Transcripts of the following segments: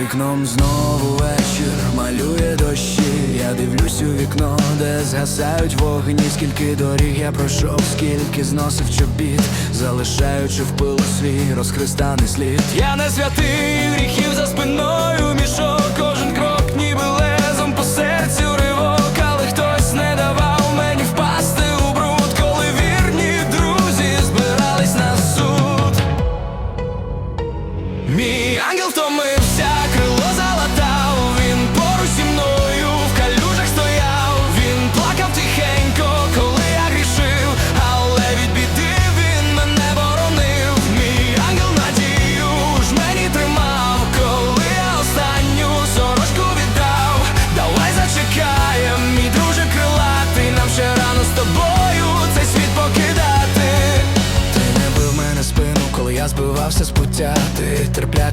ранком знову вечір малює дощі. Я дивлюсь у вікно, де згасають вогні. Скільки доріг я пройшов, скільки зносив чобіт, залишаючи в пилу свій розхристаний слід. Я не святий гріхів за спиною мішок.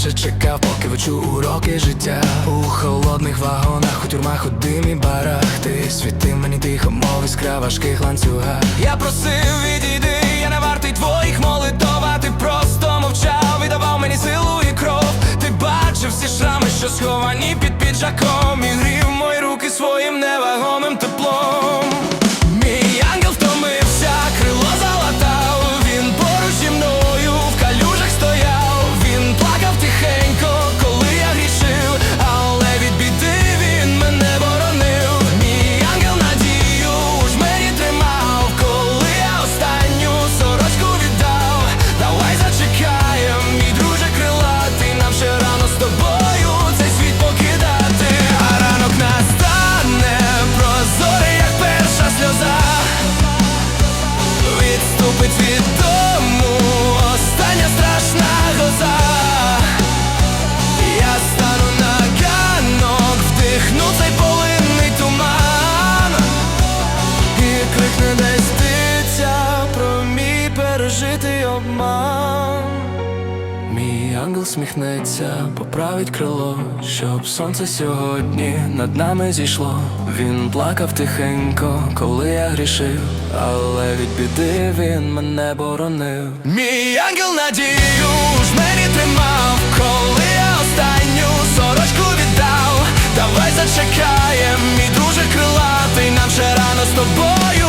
Ти чекав, поки вичу уроки життя. У холодних вагонах, у тюрмах, у димі барах. Ти світи мені тихо, мов іскра важких ланцюгах. Я просив, відійди, пережитий обман Мій ангел сміхнеться, поправить крило, щоб сонце сьогодні над нами зійшло. Він плакав тихенько, коли я грішив, але від біди він мене боронив. Мій ангел надію ж мені тримав, коли я останню сорочку віддав. Давай зачекаєм, мій друже крилатий, нам ще рано з тобою